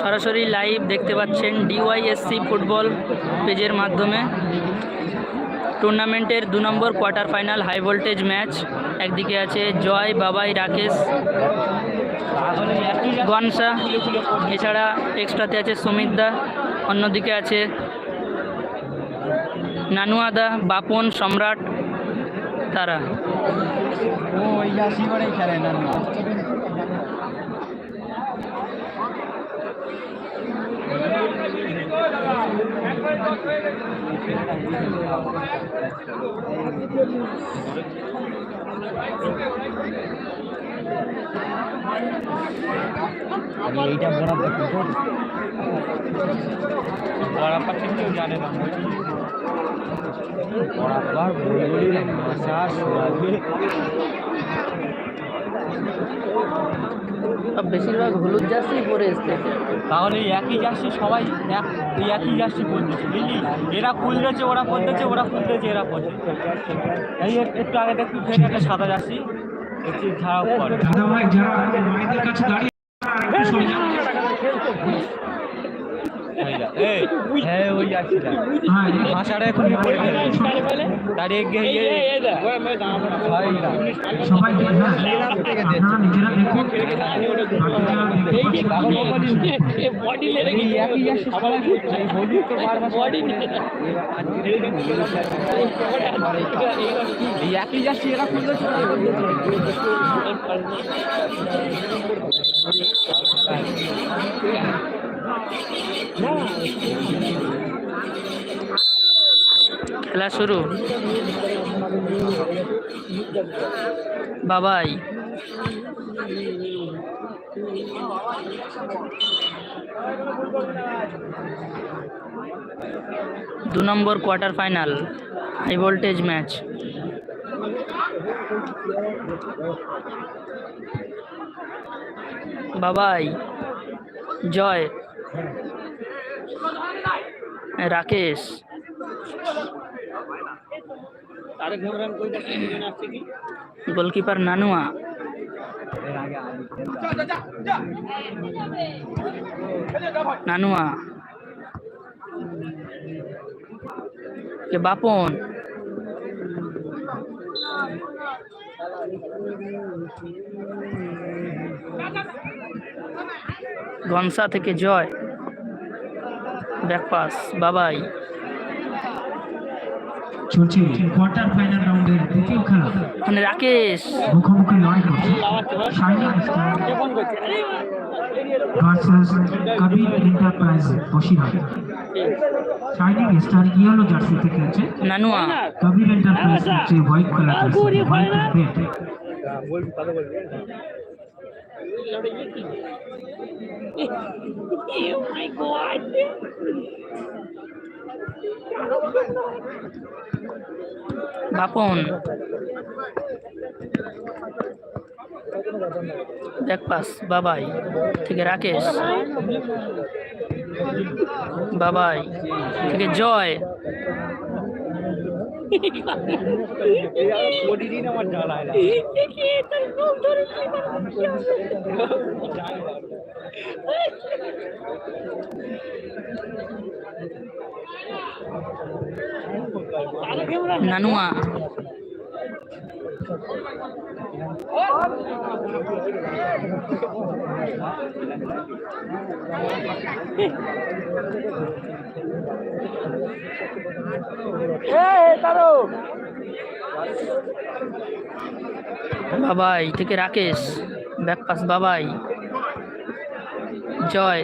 সরাসরি লাইভ দেখতে পাচ্ছেন ডিওয়াইএসসি ফুটবল পেজের মাধ্যমে। টুর্নামেন্টের দু নম্বর quarter final high voltage match একদিকে আছে জয় বাবাই রাকেশ গনসা, এছাড়া এক্সট্রাতে আছে সুমিতদা অন্যদিকে আছে নানুয়াদা বাপন, সম্রাট, তারা। ও খেলে না এইটা পুকুর বরাবর কেউ জানে না বরাবর বুলবুলি মাছা সোয়াবিন সব বেশিরভাগ হলুদ জার্সি পরে এসছে। তাহলে এই একই জার্সি সবাই এক এই একই জার্সি পরতেছে বুঝলি? এরা খুলতেছে ওরা পরতেছে ওরা খুলতেছে এরা পরতেছে এই একটু আগে দেখি ফের একটা সাদা জার্সি একটু খারাপ করে দাদা ভাই যারা মায়েদের কাছে দাঁড়িয়ে একটু সরে যান। এই, হ্যাঁ ওই হ্যাঁ ভাষাটা এখন দাঁড়িয়ে গিয়ে সবাই হ্যাঁ নিজেরা দেখুন একই একই জার্সি এরা খুলতেছে। খেলা শুরু। বাবাই। দু নম্বর quarter final high voltage match Babai Joy. Rakesh. Goalkeeper Nanua. Nanua. কে বাপন। গনসা থেকে জয়। ব্যাকপাস বাবাই। চলছে কোয়ার্টার ফাইনাল রাউন্ডের দ্বিতীয় খেলা। মানে রাকেশ। মুখোমুখি লড়াই করছে। Shining star versus Kabir enterprise Basirhat shining star yellow jersey থেকে আছে নানুয়া। কবির এন্টারপ্রাইজ হচ্ছে white colour jersey white and red Bapan. Backpass Babai থেকে রাকেশ। বাবাই থেকে জয়। প্রতিদিন আমার জল হয় না নানুয়া বাবাই থেকে রাকেশ ব্যাকপাস বাবাই। জয়।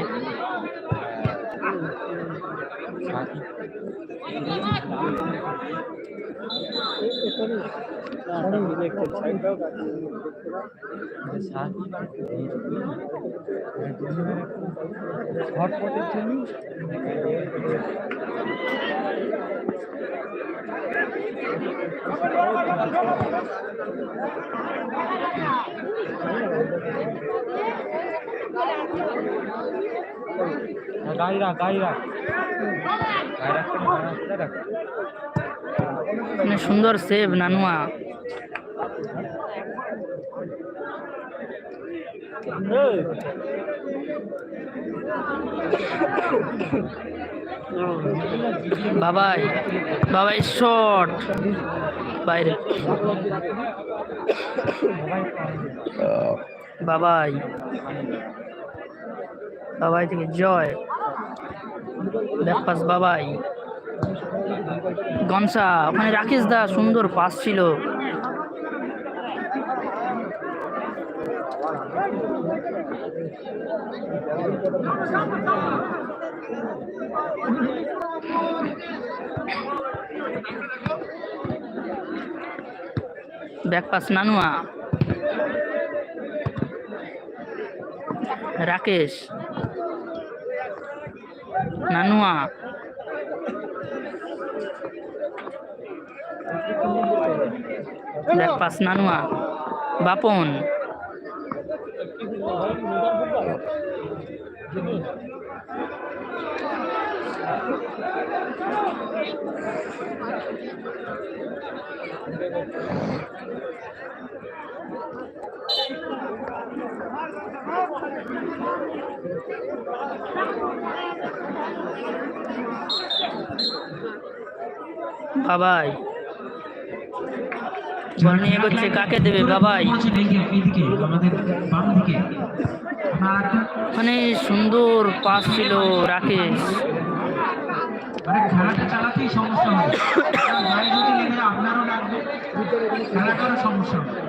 হটপটের জন্য গাড়ি রাখ গাড়ি রাখ গাড়ি রাখতে গাড়ি রাখ। মানে সুন্দর সেভ নানুয়া। বাবাই বাবাই শট বাইরে। বাবাই। বাবাই থেকে জয়। ব্যাকপাস বাবাই। গনসা ওখানে রাকেশ দা সুন্দর পাস ছিল। Back pass Nanua. Rakesh. Nanua. Back pass Nanua Bapan Babai ball নিয়ে এগোচ্ছে কাকে দেবে বাবাই ওখানে সুন্দর পাস ছিল রাকেশ মানে খেলাটা চালাতেই সমস্যা হবে গায়ে যদি লেগে আপনারও লাগবে খেলাটারও সমস্যা হবে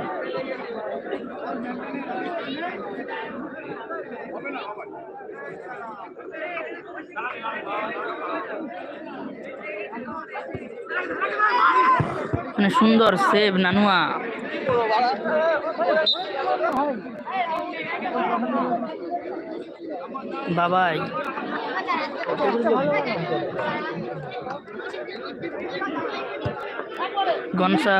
মানে সুন্দর সেব নানুয়া। বাবাই। গনসা।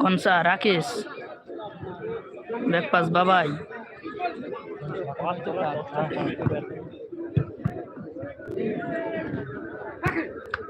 কনসা রাকেশ ব্যাকপাস বাবাই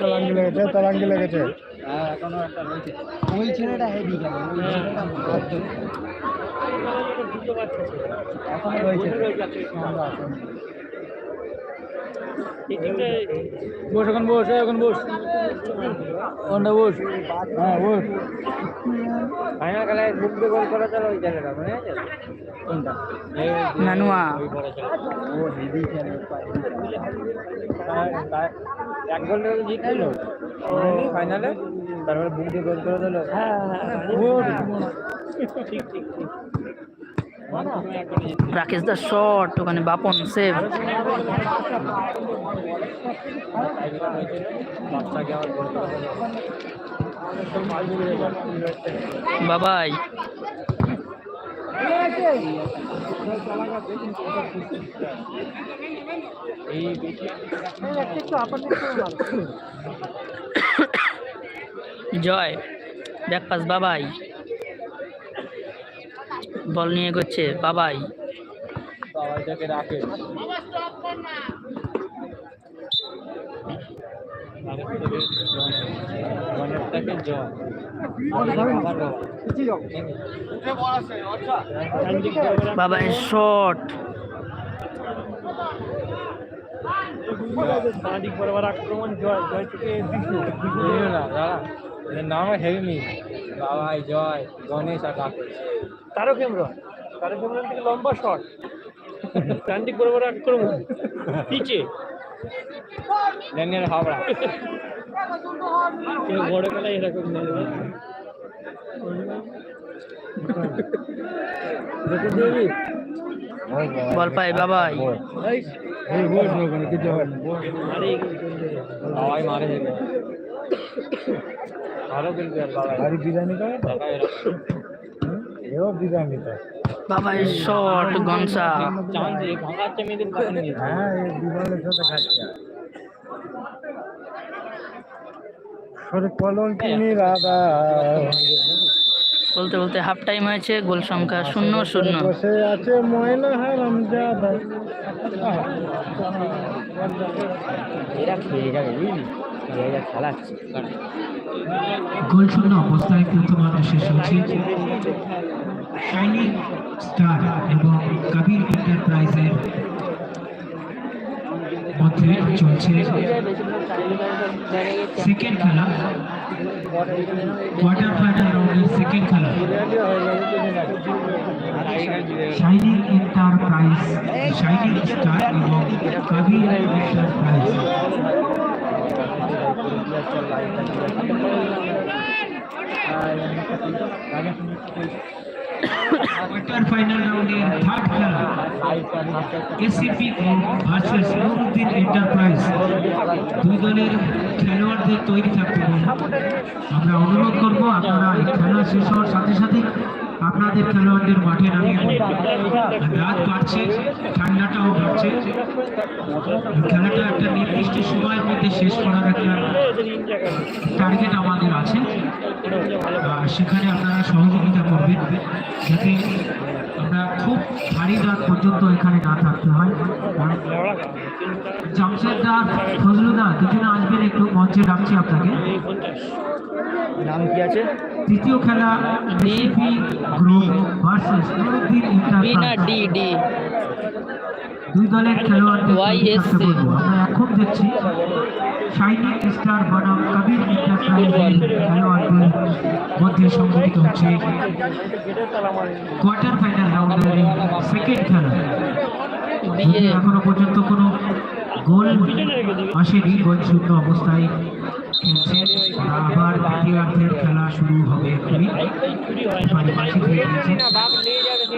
তলাঙ্গি লেগেছে তলাঙ্গি লেগেছে হ্যাঁ ওই ছেলেটা হেভি এখন রয়েছে। বস এখন বস এখন বস। কোনটা বস। হ্যাঁ বস। ফাইনাল খেলায় দিয়ে গোল করা চলো ওই ছেলেটা মনে আছে? কোনটা? নানুয়া। ও হেভি খেলে এক গোল জিতছিল ফাইনালে? তারপরে বুক দিয়ে গোল করে দিল? হ্যাঁ। ঠিক ঠিক ঠিক। রাকেশ দা শট ওখানে বাপন সেভ বাবাই। জয়। ব্যাকপাস বাবাই। বল নিয়ে এগোচ্ছে বাবাই। সবাইটাকে রাখে। বাবাই শট সামাজিক বরাবর আক্রমণ জয় থেকে না দাদা নাম হেভি বাবাই জয় গণেশ আর তারক হেমব্রম তারক হেমব্রম থেকে লম্বা শট চান্দিক বরাবর আক্রমণ পিছে ল্যান্ডের হাবড়া। কেউ বড় খেলায় এরকম বল পাই বাবাই। বাবাই মারে ভালো কিন্তু বাবাই। বিরিয়ানি করে করে বাবাই শট গনসা। হ্যাঁ এই বিমানের সাথে খাচ্ছে সরে কলম কিনি রাধা। বলতে বলতে হাফ টাইম হয়েছে গোল সংখ্যা শূন্য শূন্য। বসে আছে ময়না হারাম জাদা। এরা খেয়ে যাবে খেলাচ্ছে গোল শূন্য অবস্থায় প্রথমার্ধ শেষ হয়েছে শাইনিং স্টার এবং কবির এন্টারপ্রাইজের মধ্যে চলছে সেকেন্ড খেলা। কোয়ার্টার ফাইনাল রাউন্ডের সেকেন্ড খেলা। শাইনিং এন্টারপ্রাইজ শাইনিং স্টার এবং কবির এন্টারপ্রাইজ কোয়ার্টার ফাইনাল রাউন্ডের থার্ড খেলা এসিপি ভার্সেস নুরুদ্দিন এন্টারপ্রাইজ দুই দলের খেলোয়াড়দের তৈরি থাকতে বলব আমরা অনুরোধ করব আপনারা খেলা শেষ হওয়ার সাথে সাথে আপনাদের খেলোয়াড়দের মাঠে নামিয়ে। রাত বাড়ছে, ঠান্ডাটাও বাড়ছে। খেলাটা একটা নির্দিষ্ট সময়ের মধ্যে শেষ করার একটা টার্গেট আছে সেখানে আপনারা সহযোগিতা করবেন। যাতে আমরা খুব ভারী রাত পর্যন্ত এখানে না থাকতে হয়। জামশেদদা ফজলুদা দুজনে আসবেন একটু মঞ্চে ডাকছি আপনাকে। নাম কি আছে? তৃতীয় খেলা ডিপি গ্রুপ ভার্সেস নুরুদ্দিন দুই দলের খেলোয়াড়দের থাকতে বলব আমরা এখন দেখছি শাইনিং স্টার বনাম কবির এন্টারপ্রাইজের খেলোয়াড়দের মধ্যে সংঘটিত হচ্ছে কোয়ার্টার ফাইনাল রাউন্ডের সেকেন্ড খেলা এখনও পর্যন্ত কোনো গোল আসেনি গোল শূন্য অবস্থায় খেলছে আবার দ্বিতীয়ার্ধের খেলা শুরু হবে এক্ষুনি হয়ে গেছে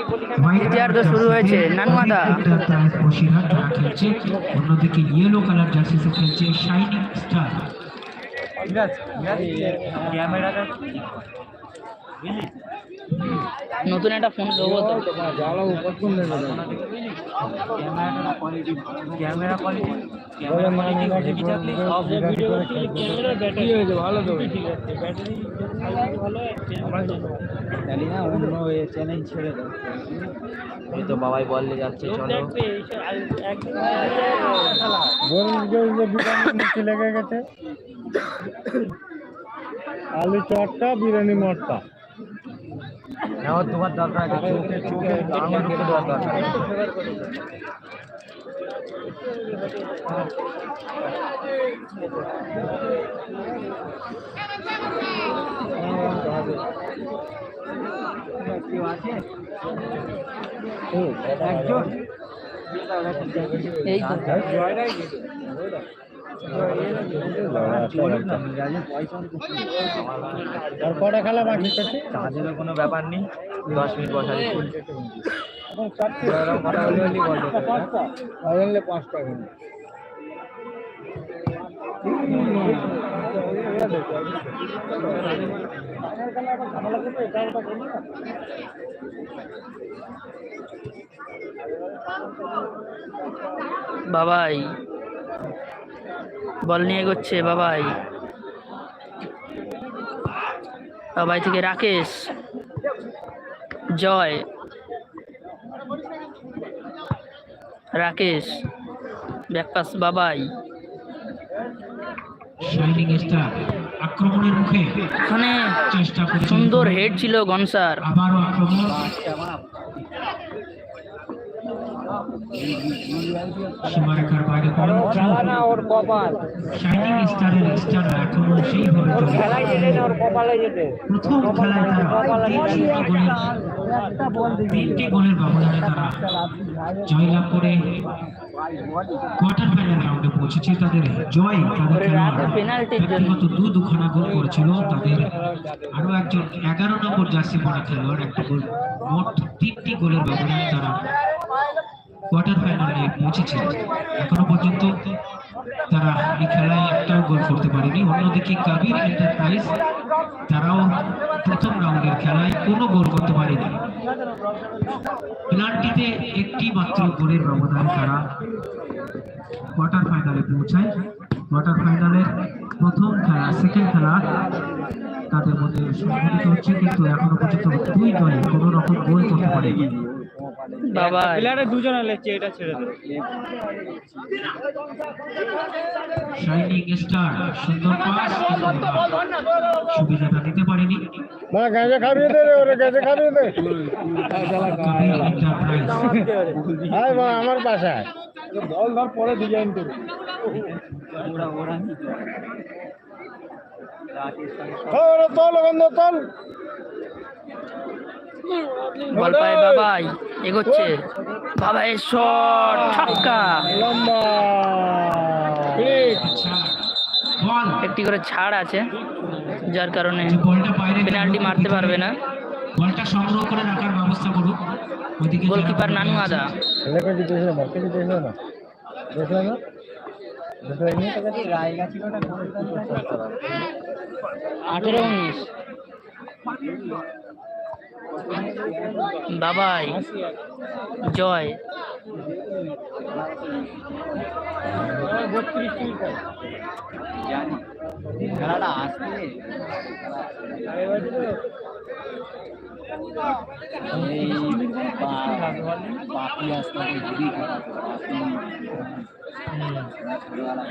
দ্বিতীয়ার্ধ শুরু হয়েছে, নানুয়াদা। তারা খেলছে অন্যদিকে ইয়েলো কালার জার্সিতে খেলছে শাইনিং স্টার ক্যামেরাটা নতুন একটা ফোন দেবো তো। Camera quality camera quality heavy থাকলে সব ভিডিও ক্যামেরা ব্যাটারি হয়েছে ভালো তো ঠিক আছে ব্যাটারি ভালো জানি না অন্য চ্যানেল ছেড়ে দাও এই তো বাবাই বললে যাচ্ছে চলো। লেগে গেছে আলু চটটা বিরিয়ানি মটটা। নেওয়ার তোমার দরকার আছে চোখে চোখে আঙুল কেটে দেওয়ার দরকার একজন এই তো আর কটা খেলা বাকি আছে? চার্জেরও কোনো ব্যাপার নেই। দশ মিনিট বসা হলে হলেই পাঁচটা। বাবাই। বল নিয়ে এগোচ্ছে বাবাই। বাবাই থেকে রাকেশ। জয়। রাকেশ। ব্যাকপাস বাবাই। আক্রমণের মুখে। সুন্দর হেড ছিল গনসার। আবারও আক্রমণ। সীমারেখার বাইরে কোনো ওর কপাল। শাইনিং স্টারের স্টার এখনও সেইভাবে চলে খেলাই যেতে না ওর কপালে যেতে। প্রথম খেলায় তারা তিনটি গোলের ব্যবধানে তারা জয়লাভ করে কোয়ার্টার ফাইনাল রাউন্ডে পৌঁছেছে তাদের জয়। তাদের। ব্যক্তিগত দু দুখানা গোল করেছিল। তাদের আরও একজন এগারো নম্বর জার্সি পরা খেলোয়াড় একটা গোল মোট তিনটি গোলের ব্যবধানে তারা কোয়ার্টার ফাইনালে পৌঁছেছে। এখনও পর্যন্ত তারা এই খেলায় একটাও গোল করতে পারেনি। অন্যদিকে কাবির এন্টারপ্রাইজ তারাও প্রথম রাউন্ডের খেলায় কোনো গোল করতে পারেনি। প্লানটিতে একটি মাত্র গোলের ব্যবধান তারা কোয়ার্টার ফাইনালে পৌঁছায়। কোয়ার্টার ফাইনালের প্রথম খেলা সেকেন্ড খেলা তাদের মধ্যে সংঘটিত হচ্ছে, কিন্তু এখনও পর্যন্ত দুই দলে কোনো রকম গোল করতে পারেনি। বাবা প্লেয়ারে দুজনে লেগছে এটা ছেড়ে দে শাইনিং স্টার সুন্দর পাস সুবিধাটা নিতে পারেনি। মা গাঁজা খাবিয়ে দে রে ওরে গাঁজা খাবিয়ে দে। এন্টারপ্রাইজ মা আমার বাসায়। বল ধর পরে ডিজাইন করবি। ওরা ওরা তোল ওখান দিয়ে তোল। বল বাবাই এগোচ্ছে। বাবাই শট ছক্কা। লম্বা একটি করে ছাড় আছে যার কারণে পেনাল্টি মারতে পারবে না। বলটা সংগ্রহ করে রাখার ব্যবস্থা করুক। গোলকিপার নানু আদা। আঠেরো উনিশ। বাবাই জয়। খেলাটা খারাপ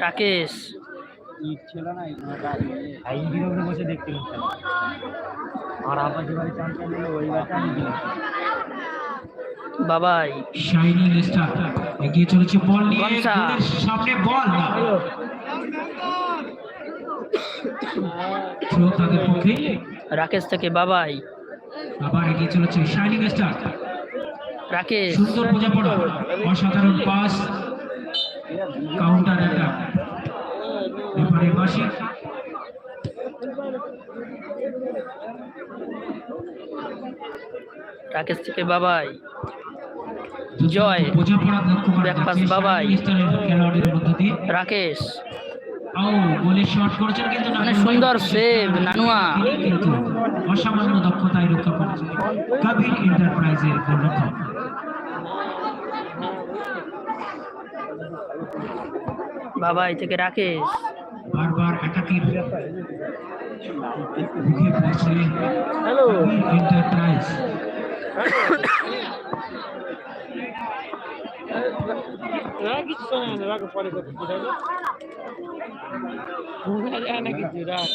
রাকেশ ছিল না বসে খেলা আর আপাশে বাড়ি চ্যাম্পিয়ন হলো ওই ব্যাটা আমি বাবাই। শাইনিং স্টার এগিয়ে চলেছে বল নিয়ে গোলের সামনে বল। থ্রো তাদের পক্ষে। রাকেশ থেকে বাবাই। আবার এগিয়ে চলেছে শাইনিং স্টার রাকেশ। সুন্দর বোঝাপড়া অসাধারণ পাস কাউন্টার অ্যাটাক এবারে বাসি রাকেশ থেকে বাবাই জয়। বোঝাপড়া লক্ষ্য করা ব্যাক পাস বাবাই। রাকেশ মানে সুন্দর সেভ নানুয়া অসামান্য দক্ষতায় রক্ষা করেছে কবির এন্টারপ্রাইজের গোলরক্ষক বাবাই থেকে রাকেশ বারবার অ্যাটাকের মুখে পড়ছে কবির এন্টারপ্রাইজ কিছু শোনা না রাখো পরে কথা যায় না কিছু রাখ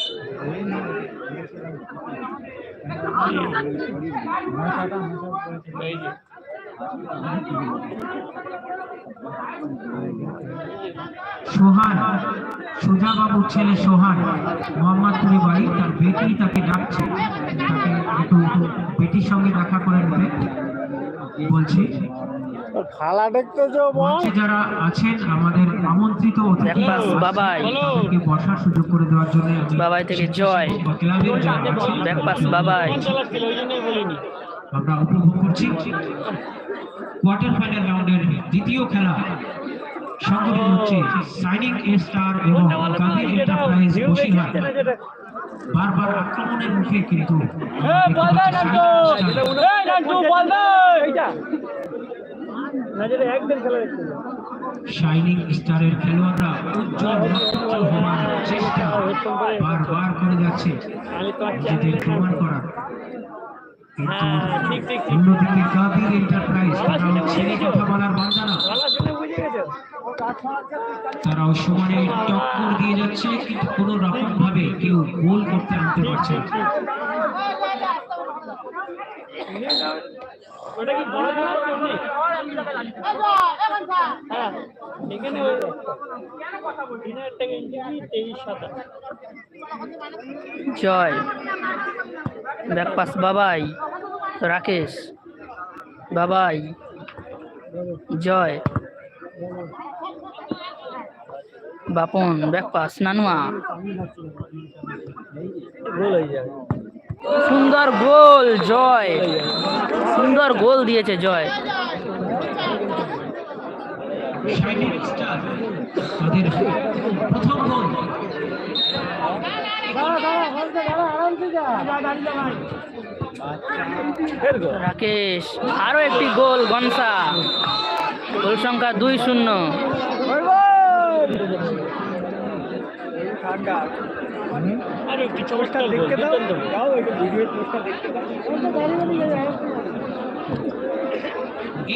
সোহান সোজা বাবুর ছেলে সোহান। মোহাম্মদপুরি বাড়ি, তার বেটি তাকে ডাকছে। একটু বেটির সঙ্গে দেখা করে নেবে বলছি যারা আছেন আমাদের আমন্ত্রিত অতিথি বসার সুযোগ করে দেওয়ার জন্য বাবাই থেকে জয়। বাবাই। আমরা উপভোগ করছি। কোয়ার্টার ফাইনাল রাউন্ডের দ্বিতীয় খেলা সংগঠিত হচ্ছে সাইনিং স্টার এবং কাবির এন্টারপ্রাইজ বসিরহাট। বারবার আক্রমণের মুখে কিন্তু শাইনিং স্টারের খেলোয়াড়রা উজ্জ্বল নক্ষত্র হওয়ার চেষ্টা বারবার করে যাচ্ছে। নিজেদের প্রমাণ করার। হ্যাঁ অন্যদিকে কাবির এন্টারপ্রাইজ তারাও ছেড়ে কথা বলার বান্দা না তারাও সমানে টক্কর দিয়ে যাচ্ছে কিন্তু কোনো রকম ভাবে কেউ গোল করতে আনতে পারছে? হ্যাঁ জয়। ব্যাকপাস বাবাই। রাকেশ বাবাই। জয়। বাপন ব্যাকপাস নানুয়া। গোল হয়ে যাবে সুন্দর গোল, জয়। সুন্দর গোল দিয়েছে, জয়। রাকেশ, আরও একটি গোল, গনসা। গোল সংখ্যা দুই শূন্য।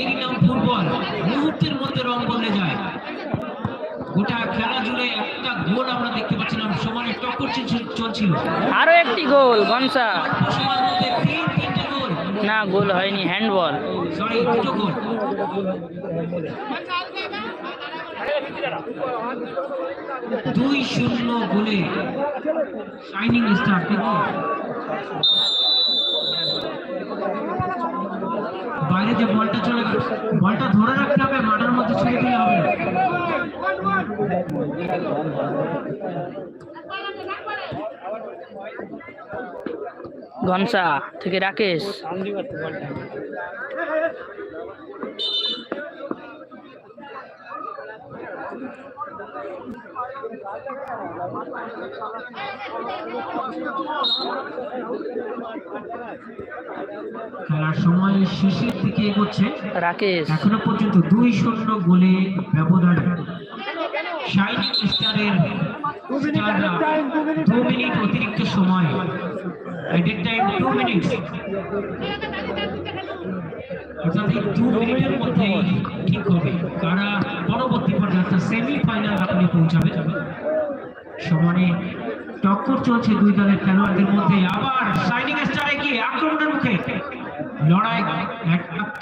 এরই নাম ফুটবল মুহূর্তের মধ্যে রং বদলে যায় গোটা খেলা জুড়ে একটা গোল আমরা দেখতে পাচ্ছিলাম সমানে টক্কর চলছিল আরও একটি গোল গনসা। সময়ের মধ্যে তিন তিনটে গোল না গোল হয়নি হ্যান্ডবল সরি গোল দুই শূন্য গোলে শাইনিং স্টার বাইরে যে বলটা চলে গেল, বলটা ধরে রাখতে হবে, মাঠের মধ্যে ছেড়ে দিলে হবে না। গনসা থেকে রাকেশ। খেলার সময় শেষের দিকে এগোচ্ছে। রাকেশ। এখনও পর্যন্ত দুই শূন্য গোলে ব্যবধান। শাইনিং স্টারের দু মিনিট অতিরিক্ত সময়। এডেড টাইম টু মিনিট অর্থাৎ এই দু মিনিটের মধ্যেই ঠিক হবে কারা পরবর্তী পর্যায়ে অর্থাৎ সেমিফাইনাল আপনি পৌঁছাবে সমানে টক্কর চলছে দুই দলের খেলোয়াড়দের মধ্যে। আবার আক্রমণের মুখে। লড়াই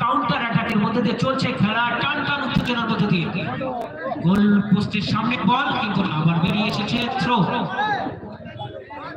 কাউন্টার মধ্যে দিয়ে চলছে খেলা। টান টান গোল পোস্টের সামনে বল কিন্তু আবার বেরিয়ে এসেছে থ্রো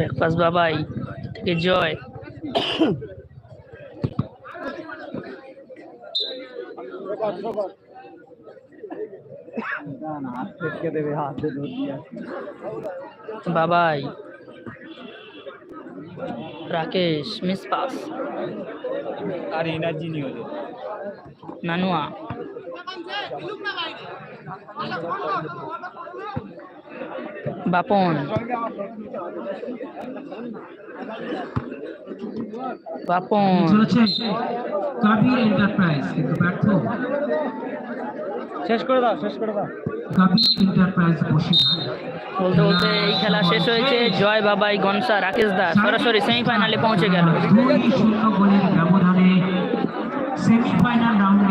ব্যাকপাস বাবাই থেকে জয় বাবাই রাকেশ মিস পাস আর এনার্জি নিয়ে নানুয়া বাপন। বাপন। কাবির এন্টারপ্রাইজ কিন্তু ব্যর্থ। শেষ করে দাও শেষ করে দাও। কাবির এন্টারপ্রাইজ বসে বলতে বলতে এই খেলা শেষ হয়েছে জয় বাবাই গনসা রাকেশ দাস সরাসরি সেমিফাইনালে পৌঁছে গেল। দুই শূন্য গোলের ব্যবধানে সেমিফাইনাল রাউন্ডে